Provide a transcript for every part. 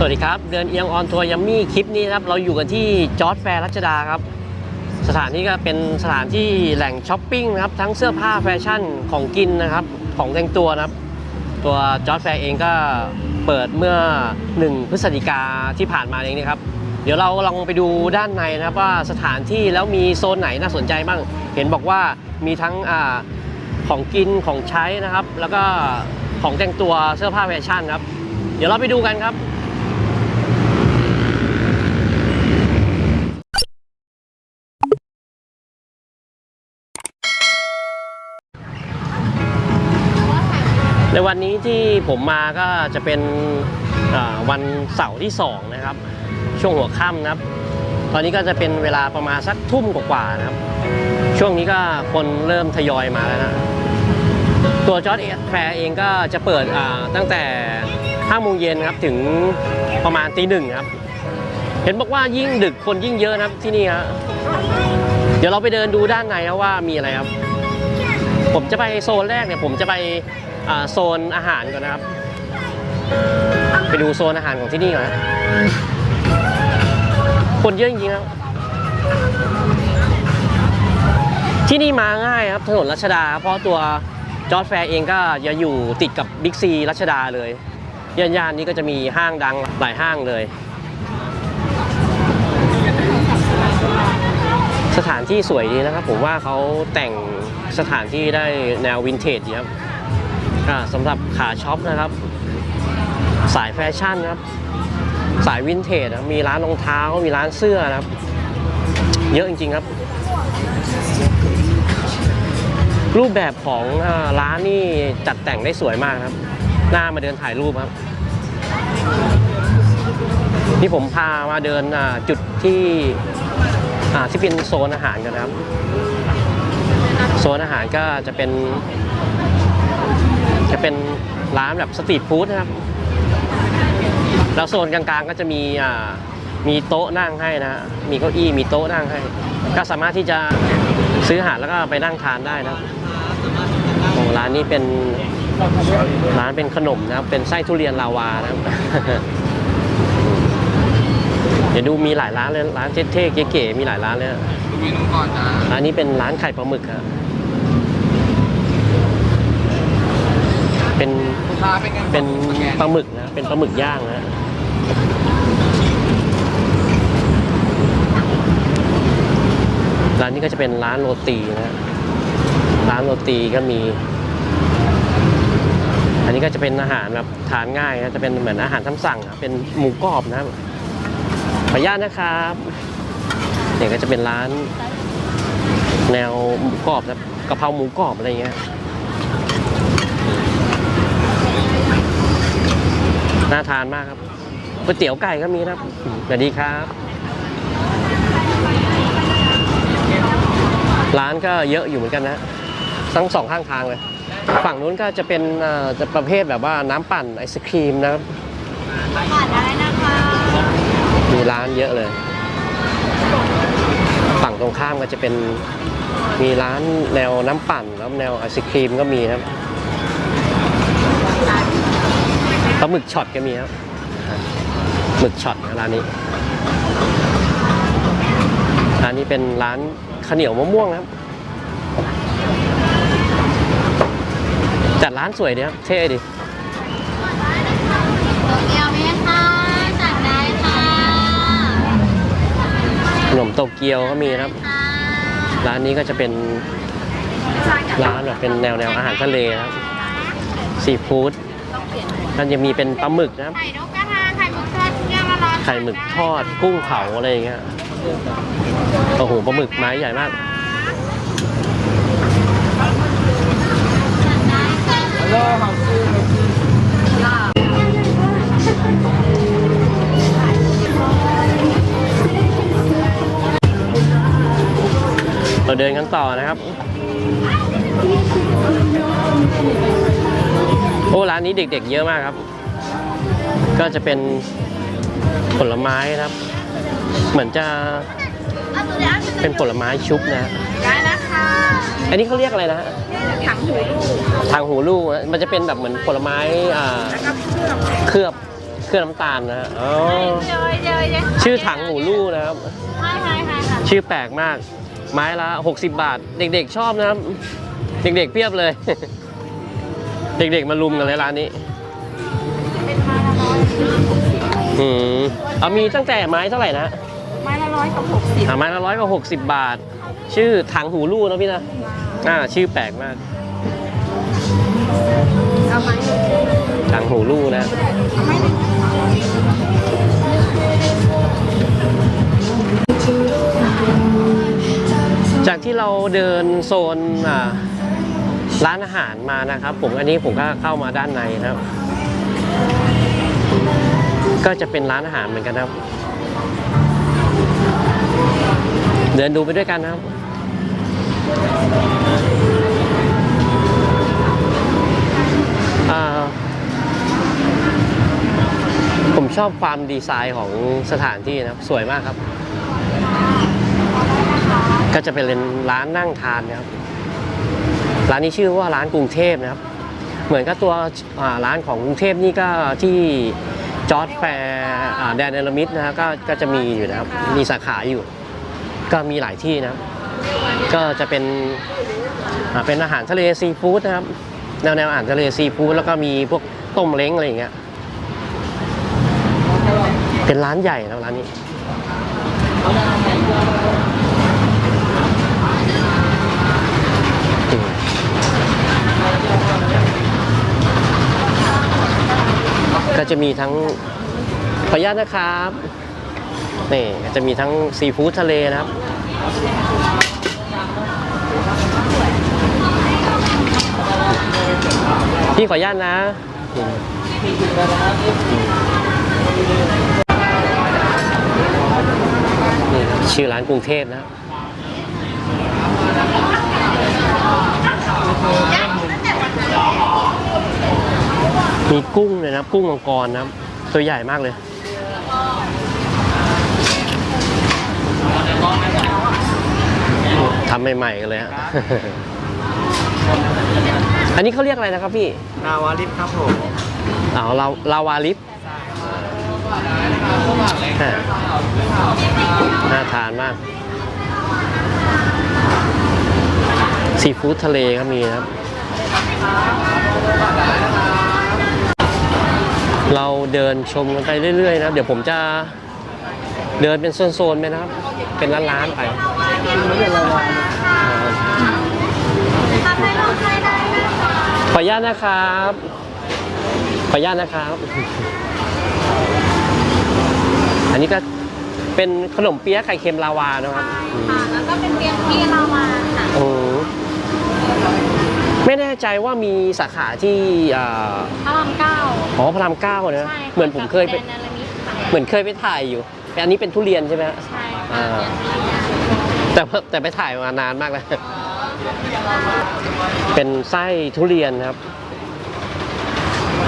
สวัสดีครับ เดินเอียงออนทัวร์ยัมมี่คลิปนี้ครับ เราอยู่กันที่จอร์ดแฟร์รัชดาครับ สถานที่ก็เป็นสถานที่แหล่งช้อปปิ้งนะครับ ทั้งเสื้อผ้าแฟชั่นของกินนะครับ ของแต่งตัวนะครับ ตัวจอร์ดแฟร์เองก็เปิดเมื่อ 1 พฤศจิกาที่ผ่านมาเองนะครับ เดี๋ยวเราลองไปดูด้านในนะครับว่าสถานที่แล้วมีโซนไหนน่าสนใจบ้าง เห็นบอกว่ามีทั้งอาของกินของใช้นะครับ แล้วก็ของแต่งตัวเสื้อผ้าแฟชั่นครับ เดี๋ยวเราไปดูกันครับ วันนี้ที่ผมมาก็จะเป็นวันเสาร์ที่ 2 นะครับ ช่วงหัวค่ำนะครับ ตอนนี้ก็จะเป็นเวลาประมาณสักทุ่มกว่าๆนะครับ ช่วงนี้ก็คนเริ่มทยอยมาแล้วนะ ตัวจอร์ดแฟร์เองก็จะเปิดตั้งแต่5โมงเย็นครับถึงประมาณตีหนึ่งครับ เห็นบอกว่ายิ่งดึกคนยิ่งเยอะนะครับที่นี่ครับเดี๋ยวเราไปเดินดูด้านในนะว่ามีอะไรครับ ผมจะไปโซนแรกเนี่ยผมจะไป โซนอาหารก่อนนะครับ ไปดูโซนอาหารของที่นี่ก่อนนะคนเยอะจริงๆครับที่นี่มาง่ายครับถนนรัชดา เพราะตัวจอร์ดแฟร์เองก็จะอยู่ติดกับบิ๊กซีรัชดาเลยย่านๆนี้ก็จะมีห้างดังหลายห้างเลย สถานที่สวยดีนะครับ ผมว่าเขาแต่งสถานที่ได้แนววินเทจดีครับ สำหรับขาช็อปนะครับ สายแฟชั่นครับ สายวินเทจนะมีร้านรองเท้ามีร้านเสื้อนะครับ เยอะจริง ๆครับ รูปแบบของอร้านนี่จัดแต่งได้สวยมากครับ หน้ามาเดินถ่ายรูปครับที่ผมพามาเดินจุดที่ที่เป็นโซนอาหารกันครับ โซนอาหารก็จะเป็น จะเป็นร้านแบบสตรีทฟู้ดนะครับแล้วโซนกลางๆก็จะมีอ่ามีโต๊ะนั่งให้นะ มีเก้าอี้มีโต๊ะนั่งให้ ก็สามารถที่จะซื้ออาหารแล้วก็ไปนั่งทานได้นะครับโอ้ร้านนี้เป็นร้านเป็นขนมนะครับ เป็นไส้ทุเรียนลาวานะครับเดี๋ยวดูมีหลายร้านเลยร้านเท่ๆเก๋ๆมีหลายร้านเลยนะเมนูก่อนนะร้านนี้เป็นร้านไข่ปลาหมึกครับ เป็นลูกค้าเป็นไงเป็นสแกนปลาหมึกนะ เป็นปลาหมึกย่างนะร้านนี้ก็จะเป็นร้านโรตีนะร้านโรตีก็มี อันนี้ก็จะเป็นอาหารแบบทานง่ายนะ จะเป็นเหมือนอาหารทำสั่งอะเป็นหมูกรอบนะขออนุญาตนะครับเนี่ยก็จะเป็นร้าน แนวหมูกรอบนะกะเพราหมูกรอบอะไรเงี้ย น่าทานมากครับก๋วยเตี๋ยวไก่ก็มีนะครับสวัสดีครับ ร้านก็เยอะอยู่เหมือนกันนะทั้งสองข้างทางเลย ฝั่งนู้นก็จะเป็นเอ่อจะประเภทแบบว่าน้ำปั่นไอศครีมนะครับผ่านได้นะคะมีร้านเยอะเลย ฝั่งตรงข้ามก็จะเป็นมีร้านแนวน้ำปั่นแล้วแนวไอศครีมก็มีนะครับ ปลาหมึกช็อตก็มีครับหมึกช็อตนะร้านนี้ร้านนี้เป็นร้านข้าวเหนียวมะม่วงครับจัดร้านสวยดีครับเท่ดีขนมโตเกียวก็มีครับ ร้านนี้ก็จะเป็นร้านแบบเป็นแนวแนวอาหารทะเลครับซีฟู้ด มันจะมีเป็นปลาหมึกนะครับ ไข่นกกระทาไข่หมึกทอดย่างละร้อนไข่หมึกทอดกุ้งเผาอะไรอย่างเงี้ยโอ้โหปลาหมึกไม้ใหญ่มากฮัลโหลเฮาซื้อเราเดินกันต่อนะครับ โอ้ร้านนี้เด็กๆเยอะมากครับ ก็จะเป็นผลไม้นะครับ เหมือนจะเป็นผลไม้ชุบนะได้นะคะอันนี้เขาเรียกอะไรนะถังหูลูกทางหูลูกนะมันจะเป็นแบบเหมือนผลไม้อ่าแล้วก็เครื่องเคลือบเครื่องน้ำตาลนะฮะอ๋อเจอเจอเจอชื่อถังหูลู่นะครับใช่ใช่ใช่ค่ะชื่อแปลกมากไม้ละ 60 บาท เด็กๆชอบนะครับ เด็กๆเพียบเลย เด็กๆมาลุมกันเลยร้านนี้ เป็นไม้ละร้อยอืมเอามีตั้งแต่ไม้เท่าไหร่นะไม้ละร้อยกับหกสิบอ่าไม้ละร้อยกับหกสิบบาท ชื่อถังหูลู่นะพี่นะ อ่า ชื่อแปลกมาก เอาไม้หนึ่งถังหูลู่นะ เอาไม้หนึ่งจากที่เราเดินโซนอ่า ร้านอาหารมานะครับ ผมอันนี้ผมก็เข้ามาด้านในนะครับ ก็จะเป็นร้านอาหารเหมือนกันครับ เดินดูไปด้วยกันนะครับผมชอบความดีไซน์ของสถานที่นะครับสวยมากครับ ก็จะเป็นร้านนั่งทานนะครับ ร้านนี้ชื่อว่าร้านกรุงเทพนะครับ เหมือนกับตัวร้านของกรุงเทพนี่ก็ที่จอร์ดแฟร์แดนเอลมิดนะครับก็ก็จะมีอยู่นะครับ มีสาขาอยู่ ก็มีหลายที่นะก็จะเป็นเป็นอาหารทะเลซีฟู้ดนะครับ แนวแนวอาหารทะเลซีฟู้ดแล้วก็มีพวกต้มเล้งอะไรอย่างเงี้ยเป็นร้านใหญ่นะร้านนี้ ก็จะมีทั้งขออนุญาตนะครับนี่จะมีทั้งซีฟู้ดทะเลนะครับ พี่ขออนุญาตนะ นี่ชื่อร้านกรุงเทพนะครับ มีกุ้งเลยนะกุ้งมังกรนะครับตัวใหญ่มากเลยทำใหม่ๆกันเลยฮะอันนี้เขาเรียกอะไรนะครับพี่นาวาลิฟครับผมอ๋อลาลาวาลิฟแหม่น่าทานมาก ซีฟู้ดทะเลก็มีนะครับ เราเดินชมกันไปเรื่อยๆนะครับ เดี๋ยวผมจะเดินเป็นโซนๆไปนะครับ เป็นร้านๆไปทำให้เราใช้ได้นะคะขออนุญาตนะครับ ขออนุญาตนะครับ อันนี้ก็เป็นขนมเปี๊ยะไข่เค็มลาวานะครับอืมค่ะ แล้วก็เป็นเตียงที่เรามาค่ะโอ้ไม่ แน่ใจว่ามีสาขาที่อ่าพระรามเก้าอ๋อพระรามเก้านะ ใช่ค่ะเหมือนผมเคยไป กับแดนนารามิตค่ะเหมือนเคยไปถ่ายอยู่แต่อันนี้เป็นทุเรียนใช่ไหมฮะ ใช่อ่าค่ะแต่ว่าแต่ไปถ่ายมานานมากแล้ว เป็นไส้ทุเรียนครับ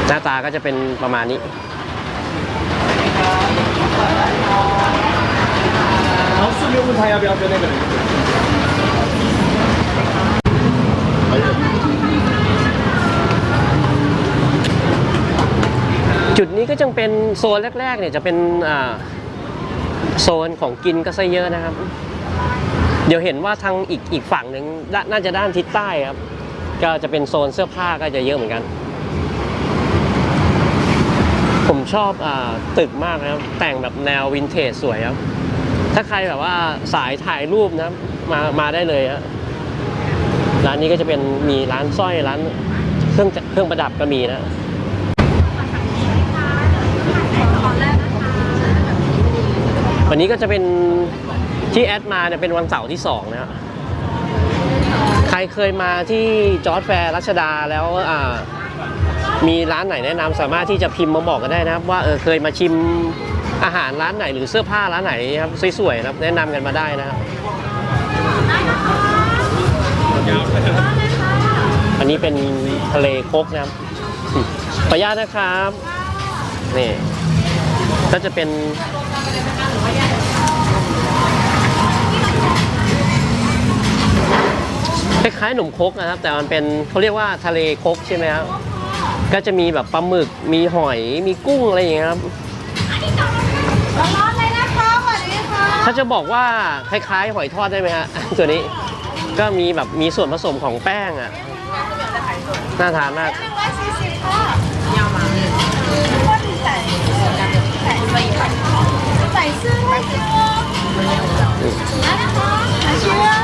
หน้าตาก็จะเป็นประมาณนี้เอาสุดยอดไทยเอ จุดนี้ก็จึงเป็นโซนแรกๆเนี่ยจะเป็นโซนของกินก็ซะเยอะนะครับ เดี๋ยวเห็นว่าทางอีกอีกฝั่งหนึ่งน่าจะด้านทิศใต้ครับ ก็จะเป็นโซนเสื้อผ้าก็จะเยอะเหมือนกัน ผมชอบอตึกมากนะครับ แต่งแบบแนววินเทจสวยครับ ถ้าใครแบบว่าสายถ่ายรูปนะมามาได้เลยครับร้านนี้ก็จะเป็นมีร้านสร้อยร้านเครื่องเครื่องประดับก็มีนะ วันนี้ก็จะเป็นที่แอดมาเนี่ยเป็นวันเสาร์ที่2นะครับใครเคยมาที่จอร์ดแฟร์รัชดาแล้วมีร้านไหนแนะนำสามารถที่จะพิมพ์มาบอกกันได้นะครับ ว่าเออเคยมาชิมอาหารร้านไหนหรือเสื้อผ้าร้านไหนครับสวยๆนะครับแนะนำกันมาได้นะครับอันนี้เป็นทะเลโคกนะครับขออนุญานะครับนี่ก็จะเป็น ล้ายๆหนมครกนะครับ แต่มันเป็นเขาเรียกว่าทะเลครกใช่ไหมครับก็จะมีแบบปลาหมึกมีหอยมีกุ้งอะไรอย่างเงี้ยครับ ร้อนๆเลยนะคะสวัสดีค่ะถ้าจะบอกว่าคล้ายๆ หอยทอดได้ไหมฮะ ตัวนี้ก็มีแบบมีส่วนผสมของแป้งอะน่าทานมากหนึ่งร้อยสี่สิบค่ะ要吗ว่าใส่ใส่ใส่เสื้อให้เสื้อแล้วนะคะใส่เสื้อ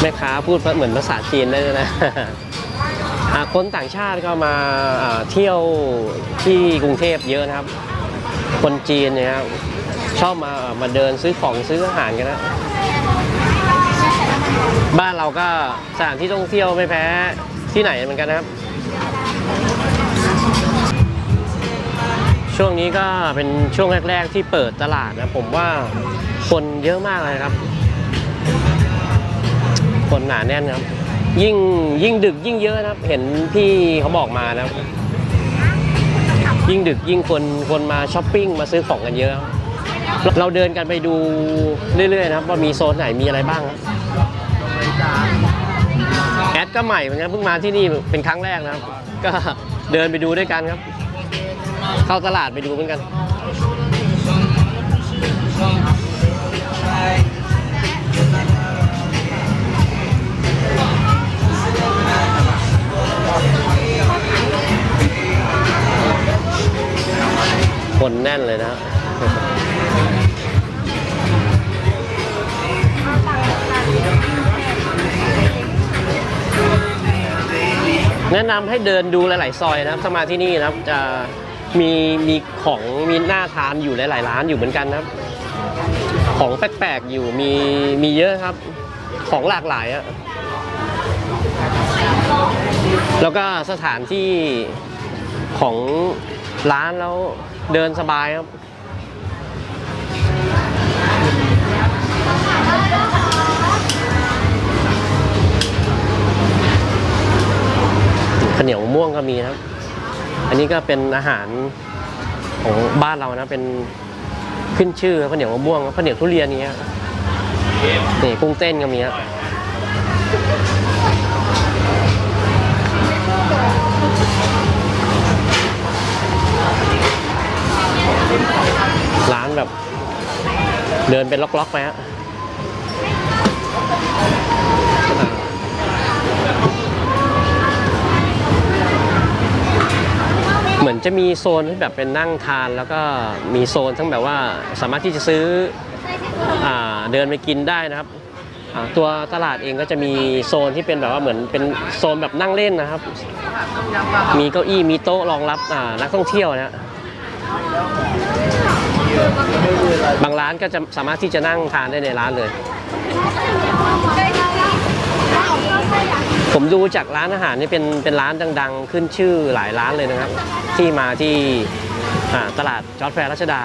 แม่ค้าพูดเหมือนภาษาจีนได้เลยนะคนต่างชาติก็มาเที่ยวที่กรุงเทพเยอะนะครับ คนจีนเนี่ยครับชอบมามาเดินซื้อของซื้ออาหารกันนะ บ้านเราก็สถานที่ท่องเที่ยวไม่แพ้ที่ไหนเหมือนกันนะครับ ช่วงนี้ก็เป็นช่วงแรก ๆ ที่เปิดตลาดนะ ผมว่าคนเยอะมากเลยครับ คนหนาแน่นครับ ยิ่งยิ่งดึกยิ่งเยอะนะครับ เห็นพี่เขาบอกมานะครับ ยิ่งดึกยิ่งคนคนมาช้อปปิ้งมาซื้อของกันเยอะครับเราเดินกันไปดูเรื่อยๆนะครับ ว่ามีโซนไหนมีอะไรบ้างครับแอดก็ใหม่เหมือนกันเพิ่งมาที่นี่เป็นครั้งแรกนะครับ ก็เดินไปดูด้วยกันครับ เข้าตลาดไปดูเหมือนกัน คนแน่นเลยนะแนะนำให้เดินดูหลาย ๆ ซอยนะครับถ้ามาที่นี่นะครับจะมีมีของมีหน่าทานอยู่หลาย ๆ ร้านอยู่เหมือนกันนะครับ ของแปลก ๆ อยู่มีมีเยอะครับ ของหลากหลายอะแล้วก็สถานที่ของร้านแล้ว เดินสบายครับ ข้าวเหนียวม่วงก็มีนะครับ อันนี้ก็เป็นอาหารของบ้านเรานะ เป็นขึ้นชื่อข้าวเหนียวม่วงข้าวเหนียวทุเรียนนี้นี่กุ้งเต้นก็มีครับ แบบ เดินเป็นล็อกๆไปฮะเหมือนจะมีโซนที่แบบเป็นนั่งทานแล้วก็มีโซนทั้งแบบว่าสามารถที่จะซื้ออเดินไปกินได้นะครับ ตัวตลาดเองก็จะมีโซนที่เป็นแบบว่าเหมือนเป็นโซนแบบนั่งเล่นนะครับ มีเก้าอี้มีโต๊ะรองรับนักท่องเที่ยวนะฮะ บางร้านก็จะสามารถที่จะนั่งทานได้ในร้านเลย ผมดูจากร้านอาหารนี่เป็นเป็นร้านดัง ๆ ขึ้นชื่อหลายร้านเลยนะครับ ที่มาที่ตลาดจอร์ดแฟร์รัชดา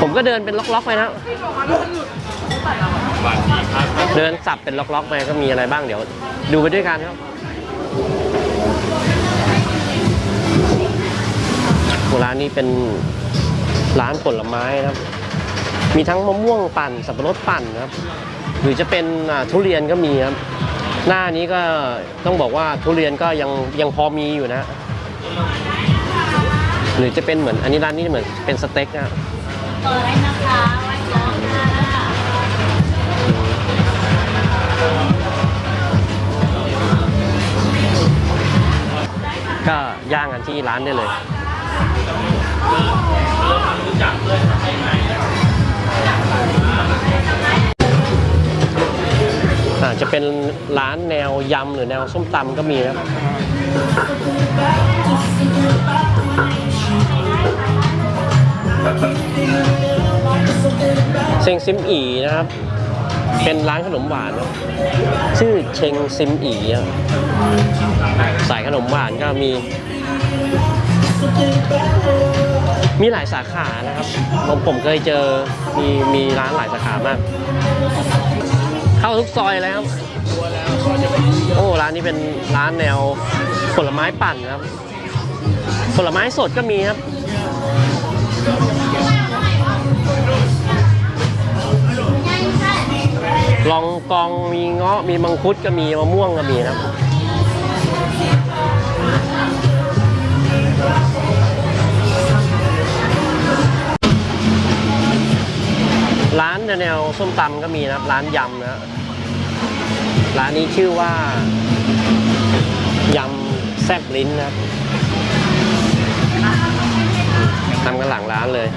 ผมก็เดินเป็นล็อกๆไปนะเดินสับเป็นล็อกๆไปก็มีอะไรบ้างเดี๋ยว ดูไปด้วยกันครับ ร้านนี้เป็นร้านผลไม้นะครับ มีทั้งมะม่วงปั่นสับปะรดปั่นนะครับ หรือจะเป็นทุเรียนก็มีครับ หน้านี้ก็ต้องบอกว่าทุเรียนก็ยังยังพอมีอยู่นะ หรือจะเป็นเหมือนอันนี้ร้านนี้เหมือนเป็นสเต็กนะเปิดให้นะคะว้ร้อนค่ะก็ย่างกันที่ร้านได้เลย อาจจะเป็นร้านแนวยำหรือแนวส้มตำก็มีนะเชงซิมอีนะครับ เป็นร้านขนมหวานนะชื่อเชงซิมอีสายขนมหวานก็มี มีหลายสาขานะครับ ผมผมเคยเจอมีมีร้านหลายสาขามาก เข้าทุกซอยเลยครับโอ้ร้านนี้เป็นร้านแนวผลไม้ปั่นครับ ผลไม้สดก็มีครับลองกองมีเงาะมีมังคุดก็มีมะม่วงก็มีครับ ร้านแนวส้มตำก็มีนะครับ ร้านยำนะร้านนี้ชื่อว่ายำแซ่บลิ้นนะครับทำกันหลังร้านเลย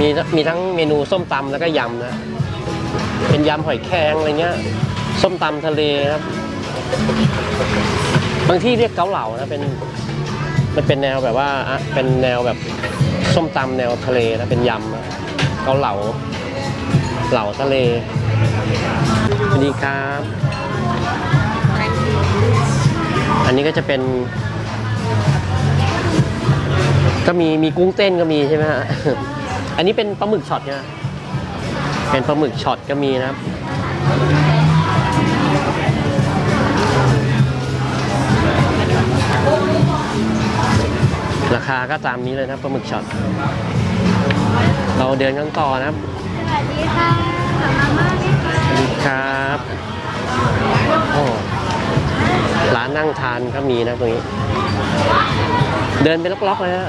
มีมีทั้งเมนูส้มตำแล้วก็ยำนะ เป็นยำหอยแครงอะไรเงี้ย ส้มตำทะเลครับ บางที่เรียกเกาเหลานะเป็น มันเป็นแนวแบบว่าอะเป็นแนวแบบ ส้มตำแนวทะเลนะเป็นยำเกาเหลา เหลาทะเลสวัสดีครับ อันนี้ก็จะเป็น ก็มีมีกุ้งเต้นก็มีใช่ไหมฮะอันนี้เป็นปลาหมึกช็อตใช่ไหมเป็นปลาหมึกช็อตก็มีนะครับ ราคาก็ตามนี้เลยนะปลาหมึกช็อต เราเดินกันต่อนะครับ สวัสดีค่ะมาม่าด้วยค่ะสวัสดีครับโอ้ร้านนั่งทานก็มีนะตรงนี้ เดินเป็นล็อกๆเลยฮะ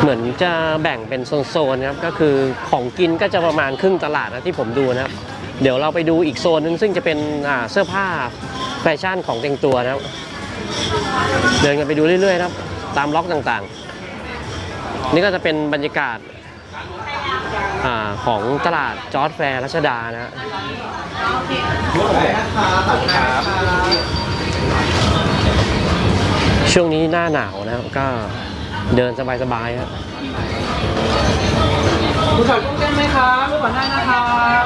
เหมือนจะแบ่งเป็นโซนๆนะครับ ก็คือของกินก็จะประมาณครึ่งตลาดนะที่ผมดูนะครับ เดี๋ยวเราไปดูอีกโซนนึงซึ่งจะเป็นเสื้อผ้าแฟชั่นของแต่งตัวนะครับ เดินกันไปดูเรื่อยๆครับ ตามล็อกต่างๆ นี่ก็จะเป็นบรรยากาศอาของตลาดจอร์ดแฟร์รัชดานะฮะช่วงนี้หน้าหนาวนะครับก็เดินสบายๆครับ คุณขายกุ้งเต้นไหมครับเมื่อก่อนได้นะครับ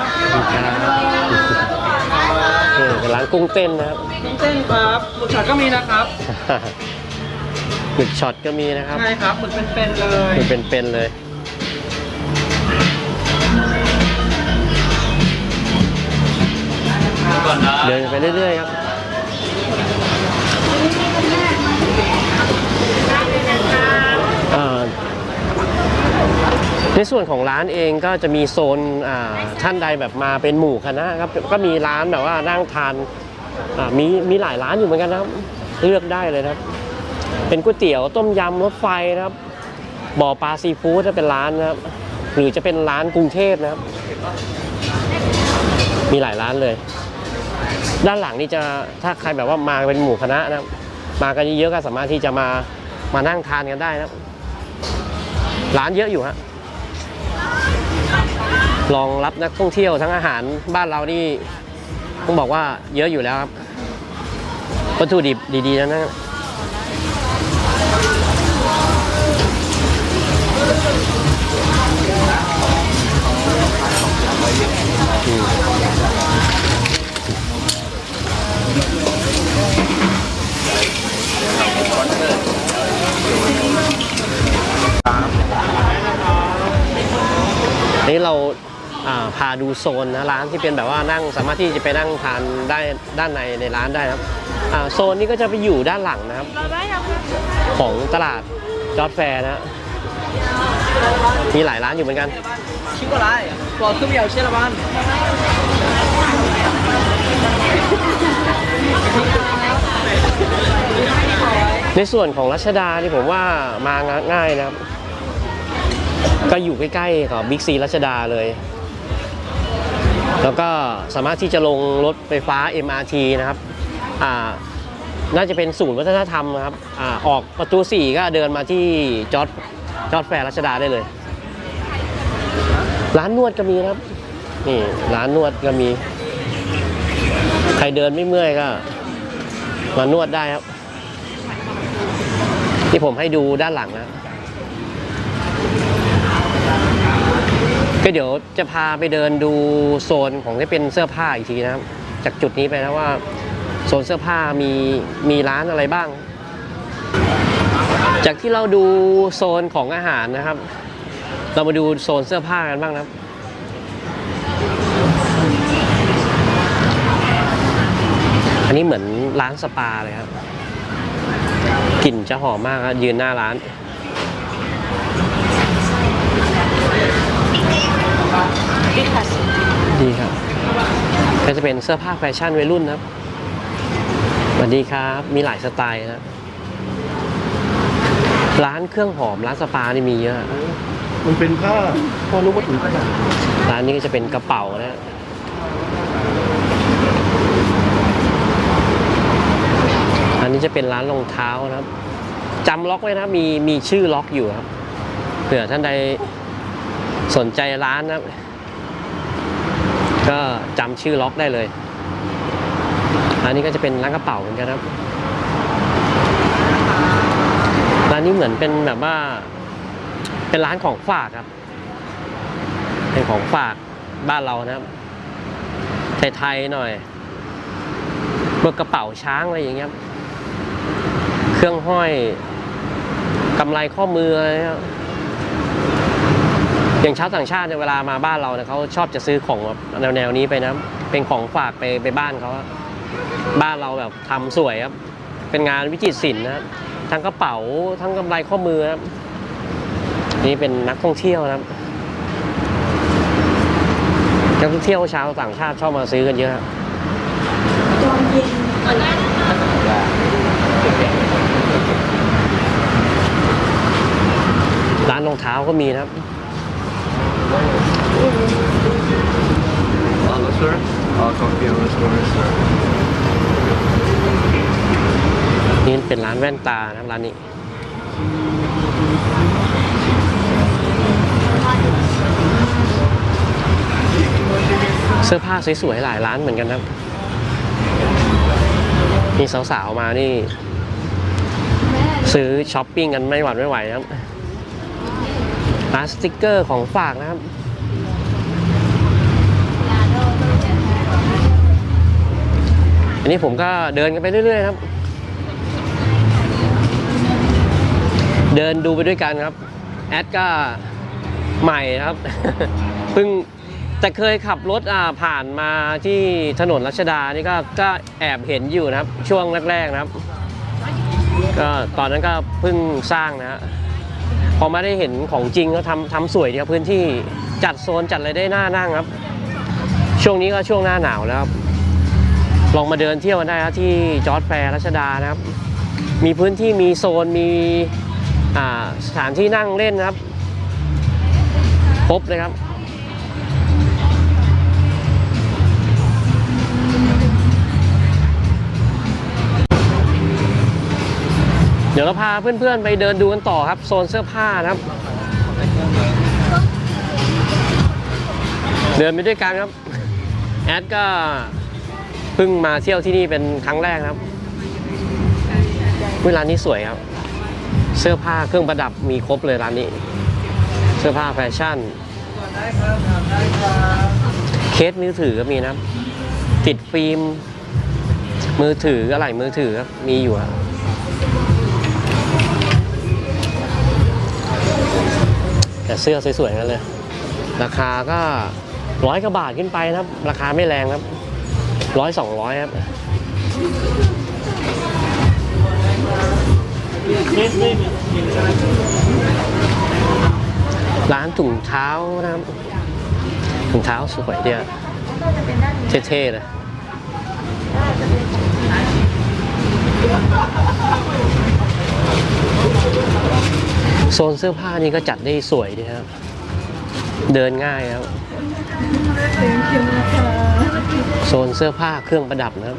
นี่เป็นร้านกุ้งเต้นนะครับกุ้งเต้นครับหมึกช็อตก็มีนะครับหมึกช็อตก็มีนะครับใช่ครับหมึกเป็นๆเลยมันเป็นๆเลยเดินไปเรื่อยๆครับ ในส่วนของร้านเองก็จะมีโซนท่านใดแบบมาเป็นหมู่คณะครับก็มีร้านแบบว่านั่งทานมีมีหลายร้านอยู่เหมือนกันนะครับ เลือกได้เลยนะครับ เป็นก๋วยเตี๋ยวต้มยำรถไฟนะครับบ่อปลาซีฟู้ดถ้าเป็นร้านนะครับ หรือจะเป็นร้านกรุงเทพนะครับ มีหลายร้านเลย ด้านหลังนี่จะถ้าใครแบบว่ามาเป็นหมู่คณะนะครับ มากันเยอะๆก็สามารถที่จะมามานั่งทานกันได้นะครับร้านเยอะอยู่ฮะ รองรับนักท่องเที่ยวทั้งอาหารบ้านเรานี่ต้องบอกว่าเยอะอยู่แล้วครับวัตถุดิบดีๆนะนะ นี่เราพาดูโซนนะร้านที่เป็นแบบว่านั่งสามารถที่จะไปนั่งทานได้ด้านในในร้านได้นะครับโซนนี้ก็จะไปอยู่ด้านหลังนะครับ ของตลาดจอร์ดแฟร์นะมีหลายร้านอยู่เหมือนกันชิคกี้พายบอกขึ้นไปเอาเชื่อลบ้านในส่วนของรัชดานี่ผมว่ามาง่ายนะครับ ก็อยู่ใกล้ๆกับบิ๊กซีรัชดาเลย แล้วก็สามารถที่จะลงรถไฟฟ้า MRT นะครับอ่าน่าจะเป็นศูนย์วัฒนธรรมครับอาออกประตู 4 ก็เดินมาที่จอร์ดจอร์ดแฟร์รัชดาได้เลย ร้านนวดก็มีครับ นี่ร้านนวดก็มี ใครเดินไม่เมื่อยก็ มานวดได้ครับ ที่ผมให้ดูด้านหลังนะ ก็เดี๋ยวจะพาไปเดินดูโซนของที่เป็นเสื้อผ้าอีกทีนะครับ จากจุดนี้ไปนะว่า โซนเสื้อผ้ามีมีร้านอะไรบ้าง จากที่เราดูโซนของอาหารนะครับ เรามาดูโซนเสื้อผ้ากันบ้างนะครับอันนี้เหมือนร้านสปาเลยครับกลิ่นจะหอมมากครับยืนหน้าร้าน ดีครับก็จะเป็นเสื้อผ้าแฟชั่นวัยรุ่นนะครับสวัสดีครับมีหลายสไตล์นะร้านเครื่องหอมร้านสปานี่มีเยอะมันเป็นผ้าพอรู้ว่าถึงขนาดร้านนี้ก็จะเป็นกระเป๋านะอันนี้จะเป็นร้านรองเท้านะครับจำล็อกไว้นะครับมีมีชื่อล็อกอยู่ครับเผื่อท่านใดสนใจร้านนะครับ ก็จำชื่อล็อกได้เลยร้านนี้ก็จะเป็นร้านกระเป๋าเหมือนกันครับ ร้านนี้เหมือนเป็นแบบว่า เป็นร้านของฝากครับ เป็นของฝากบ้านเรานะครับไทยๆหน่อยเบอร์กระเป๋าช้างอะไรอย่างเงี้ย เครื่องห้อยกำไรข้อมืออะไรเงี้ย อย่างชาวต่างชาติเนี่ยเวลามาบ้านเราเนี่ยเขาชอบจะซื้อของแบบแนวๆนี้ไปนะ เป็นของฝากไปไปบ้านเขาอะบ้านเราแบบทำสวยครับ เป็นงานวิจิตรศิลป์นะครับทั้งกระเป๋าทั้งกำไรข้อมือนะครับ นี่เป็นนักท่องเที่ยวนะครับนักท่องเที่ยวชาวต่างชาติชอบมาซื้อกันเยอะครับร้านรองเท้าก็มีนะครับ นี่เป็นร้านแว่นตานะครับร้านนี้ เสื้อผ้าสวยๆหลายร้านเหมือนกันครับ มีสาวๆมานี่ ซื้อช้อปปิ้งกันไม่หวั่นไม่ไหวครับ ร้านสติกเกอร์ของฝากนะครับอันนี้ผมก็เดินกันไปเรื่อยๆครับ เดินดูไปด้วยกันครับ แอดก็ใหม่นะครับเพิ่งแต่เคยขับรถอ่าผ่านมาที่ถนนรัชดานี่ก็ก็แอบเห็นอยู่นะครับ ช่วงแรกๆนะครับ ก็ตอนนั้นก็เพิ่งสร้างนะฮะ พอมาได้เห็นของจริงก็ทำทำสวยดีครับพื้นที่จัดโซนจัดอะไรได้น่านั่งครับ ช่วงนี้ก็ช่วงหน้าหนาวแล้วครับลองมาเดินเที่ยวกันได้ครับที่จอร์ดแฟร์รัชดานะครับ มีพื้นที่มีโซนมีสถานที่นั่งเล่นนะครับครบเลยครับ เดี๋ยวเราพาเพื่อนๆไปเดินดูกันต่อครับ โซนเสื้อผ้านะครับ เดินไปด้วยกันครับ แอดก็เพิ่งมาเที่ยวที่นี่เป็นครั้งแรกครับ เวลานนี้สวยครับ เสื้อผ้าเครื่องประดับมีครบเลยร้านนี้ เสื้อผ้าแฟชั่น เคสมือถือก็มีนะครับ ติดฟิล์ม มือถืออะไรมือถือครับมีอยู่ครับ แต่เสื้อสวยๆกันเลย ราคาก็ร้อยกว่าบาทขึ้นไปนะครับ ราคาไม่แรงครับร้อยสองร้อยครับร้านถุงเท้านะครับถุงเท้าสวยเดียวเท่ๆเลย โซนเสื้อผ้านี่ก็จัดได้สวยดีครับ เดินง่ายครับ โซนเสื้อผ้าเครื่องประดับนะครับ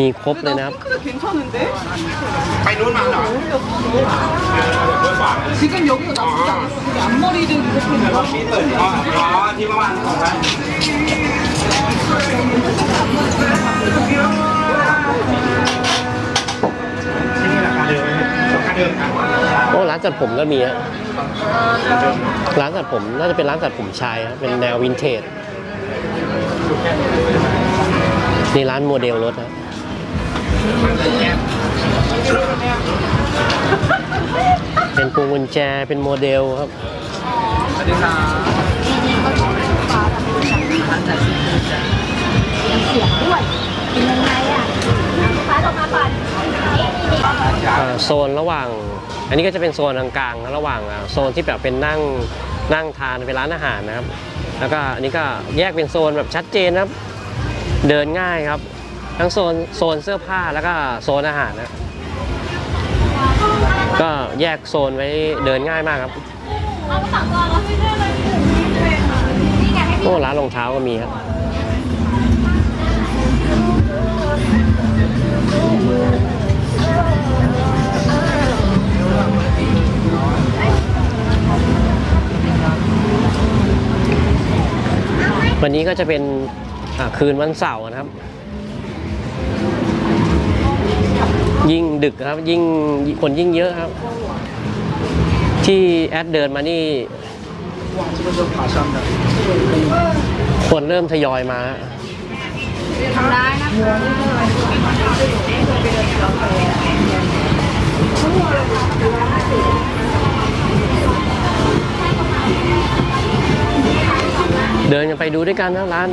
มีครบเลยนะครับ 근데 괜찮은데? ไปนู้นมาเหรอ 지금 여기가 나쁘지 않았어. 여기 앞머리를 이렇게 มีเปิดอ๋ออ๋อที่เมื่อวานของร้านที่นี่ราคาเดิมไหมราคาเดิมครับ โอ้ร้านตัดผมก็มีฮะร้านตัดผมน่าจะเป็นร้านตัดผมชายครับเป็นแนววินเทจนี่ร้านโมเดลรถครับ เป็นพวงกุญแจเป็นโมเดลครับสวัสดีครับเสียงด้วยเป็นยังไงอะลูกค้าลงมาก่อนโซนระหว่าง อันนี้ก็จะเป็นโซนกลางๆระหว่างโซนที่แบบเป็นนั่งนั่งทานเป็นร้านอาหารนะครับ แล้วก็อันนี้ก็แยกเป็นโซนแบบชัดเจนครับ เดินง่ายครับ ทั้งโซนโซนเสื้อผ้าแล้วก็โซนอาหารนะก็แยกโซนไว้เดินง่ายมากครับเอาสามตัวแล้วไม่ได้เลยนี่ไงให้พี่โอ้ร้านรองเท้าก็มีครับวันนี้ก็จะเป็นคืนวันเสาร์นะครับ ยิ่งดึกครับ ยิ่งคนยิ่งเยอะครับ ที่แอดเดินมานี่ คนเริ่มทยอยมาทำได้นะคะเดินกันไปดูด้วยกันนะร้าน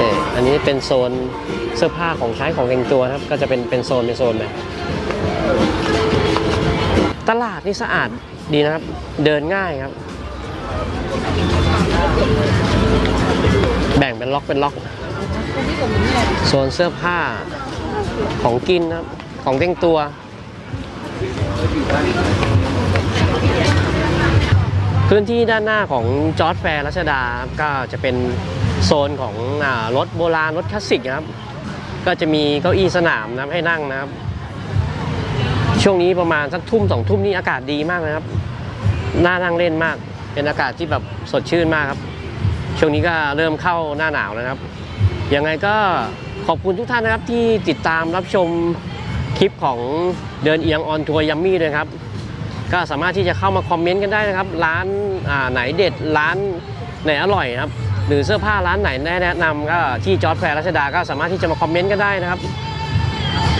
นี่อันนี้เป็นโซนเสื้อผ้าของใช้ของแต่งตัวครับ ก็จะเป็นเป็นโซนเป็นโซนแบบตลาดนี่สะอาดดีนะครับ เดินง่ายครับ แบ่งเป็นล็อกเป็นล็อก โซนเสื้อผ้าของกินครับ ของแต่งตัวพื้นที่ด้านหน้าของจอร์ดแฟร์รัชดาครับก็จะเป็น โซนของอรถโบราณรถคลาสสิกนะครับ ก็จะมีเก้าอี้สนามนะครับให้นั่งนะครับ ช่วงนี้ประมาณสักทุ่มสองทุ่มนี่อากาศดีมากนะครับน่านั่งเล่นมาก เป็นอากาศที่แบบสดชื่นมากครับ ช่วงนี้ก็เริ่มเข้าหน้าหนาวแล้วครับ ยังไงก็ขอบคุณทุกท่านนะครับที่ติดตามรับชมคลิปของเดินเอียงออนทัวร์ยัมมี่ด้วยครับ ก็สามารถที่จะเข้ามาคอมเมนต์กันได้นะครับ ร้านไหนเด็ดร้านไหนอร่อยครับ หรือเสื้อผ้าร้านไหนแนะนำก็ที่จอร์ดแฟร์รัชดาก็สามารถที่จะมาคอมเมนต์กันได้นะครับ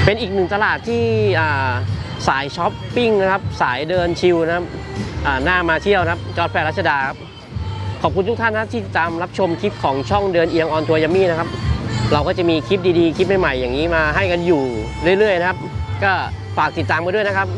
เป็นอีกหนึ่งตลาดที่สายช้อปปิ้งนะครับ สายเดินชิลนะครับหน้ามาเที่ยวนะครับ จอร์ดแฟร์รัชดาครับ ขอบคุณทุกท่านนะที่ติดตามรับชมคลิปของช่องเดินเอียงออนทัวร์ยัมมี่นะครับ เราก็จะมีคลิปดีๆ คลิปใหม่ๆอย่างนี้มาให้กันอยู่เรื่อยๆนะครับ ก็ฝากติดตามกันด้วยนะครับ